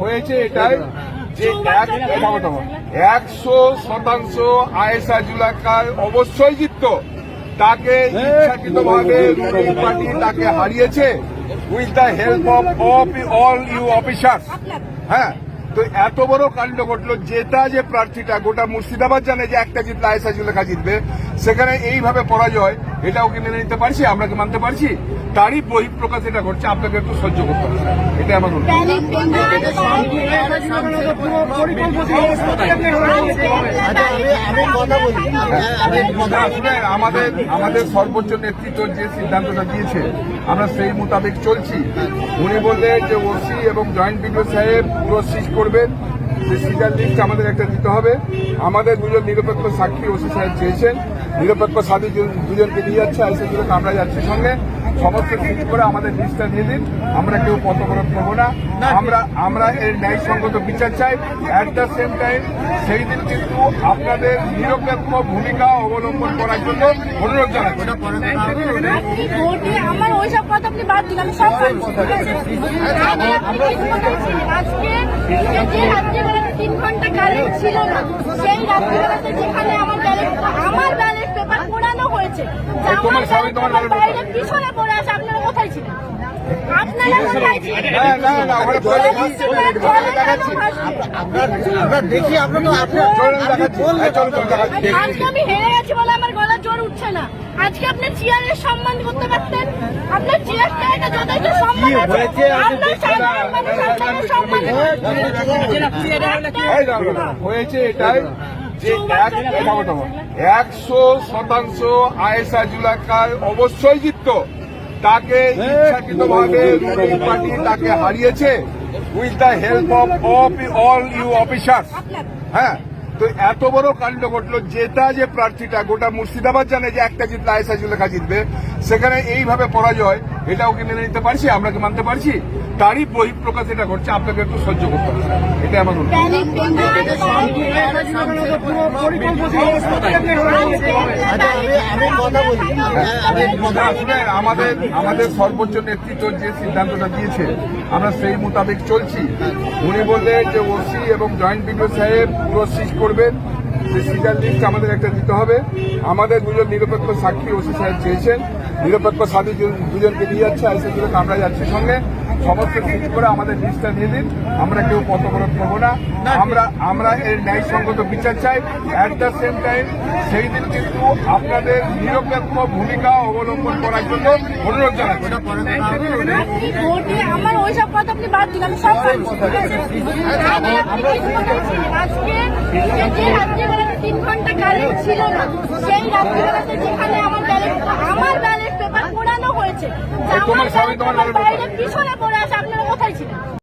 হয়েছে এটাই যে। একশো শতাংশ আয়েশা জুলাকার অবশ্যই জিতত তাকে ইচ্ছাকৃতভাবে রুলিং পার্টি তাকে হারিয়েছে with the help of of all you officer হ্যাঁ তো এত বড় কাণ্ড ঘটলো যেটা যে প্রার্থীটা গোটা মুর্শিদাবাদ জানে যে একটা জিতলে আয়েশা জুলেখা জিতবে সেখানে এইভাবে পরাজয় এটাও কি মেনে নিতে পারছি? আমরা কি মানতে পারছি? তারই বহিঃপ্রকাশ এটা ঘটছে আপনাকে একটু সহ্য করতে হবে এটা আমার। আচ্ছা আমি আমি কথা বলি। আমি কথা না, শুনেন, আমাদের আমাদের সর্বোচ্চ নেতৃত্ব যে সিদ্ধান্তটা দিয়েছে আমরা সেই মোতাবেক চলছি। উনি বললেন যে ওসি এবং জয়েন্ট বিডিও সাহেব প্রসিজ করবেন যে সিজার লিস্ট আমাদের একটা দিতে হবে। আমাদের দুজন নিরপেক্ষ সাক্ষী ওসি সাহেব চেয়েছেন। নিরপেক্ষ সাথী দুজনকে নিয়ে যাচ্ছে আইসি দুজন আমরা যাচ্ছি সঙ্গে। সমস্ত ঠিক করে আমাদের লিস্টটা দিয়ে দিন আমরা কেউ পথবরোধ করব না আমরা আমরা এর ন্যায়সঙ্গত বিচার চাই অ্যাট দ্য সেম টাইম সেই দিন কিন্তু আপনাদের নিরপেক্ষ ভূমিকা অবলম্বন করার জন্য অনুরোধ জানাচ্ছি আমার ওইসব কথা আপনি বাদ দিন আমি সব শুনছি, ঠিক আছে? আমি আপনাকে কিছু কথা বলছি না। আজকে যে যে রাত্রিবেলাতে তিন ঘণ্টা কারেন্ট ছিল না সেই রাত্রিবেলাতে যেখানে আমার ব্যালেট আমার ব্যালেট পেপার পোড়ানো তোমার আমার তোমার paper বাইরে পিছনে পড়ে আছে আপনারা কোথায় ছিলেন আমরা আমরা দেখি আমরা তো আমি হেরে গেছি বলে আমার গলা জোর উঠছে না আজকে চেয়ারের সম্মান করতে পারতেন আপনার চেয়ারটা এটা যথেষ্ট সম্মান আছে সাধারণ মানুষ সম্মান। হয়েছে এটাই যে। একশো শতাংশ আয়েশা জুলাকার অবশ্যই জিতত তাকে ইচ্ছাকৃতভাবে পার্টি তাকে হারিয়েছে with the help of of all you officer হ্যাঁ তো এত বড় কাণ্ড ঘটলো, যেটা যে প্রার্থীটা গোটা মুর্শিদাবাদ জানে যে একটা জিতলে আয়েশা জুলেখা জিতবে, সেখানে এইভাবে পরাজয় এটাও কি মেনে নিতে পারছি আমরা কি মানতে পারছি তারই বহিঃপ্রকাশ এটা ঘটছে আপনাকে একটু সহ্য করতে হবে এটা আমার অনুরোধ। আচ্ছা আমি আমি কথা বলি আমি কথা না, শুনেন, আমাদের আমাদের সর্বোচ্চ নেতৃত্ব যে সিদ্ধান্তটা দিয়েছে আমরা সেই মোতাবেক চলছি উনি বললেন যে ওসি এবং জয়েন্ট বিডিও সাহেব প্রসিজ করবেন যে সিজার লিস্ট আমাদের একটা দিতে হবে আমাদের দুজন নিরপেক্ষ সাক্ষী ওসি সাহেব চেয়েছেন নিরপেক্ষ সাথী দুজনকে নিয়ে যাচ্ছে আইসি দুজন আমরা যাচ্ছি সঙ্গে সমস্ত ঠিক করে আমাদের লিস্টটা দিয়ে দিন আমরা কেউ পথবরোধ করব না আমরা আমরা এর ন্যায়সঙ্গত বিচার চাই অ্যাট দ্য সেম টাইম সেই দিন কিন্তু আপনাদের নিরপেক্ষ ভূমিকা অবলম্বন করার জন্য অনুরোধ জানাচ্ছি আমার ওইসব কথা আপনি বাদ দিন আমি সব কিছু। আজকে তিন ঘণ্টা কারেন্ট ছিল না সেই রাত্রিবেলাতে যেখানে আমার ব্যালেট পেপার পোড়ানো হয়েছে যে এই তোমার স্বামী তোমার বাইরে কি শুনে পড়ে আছে? আপনারা কোথায় ছিলেন?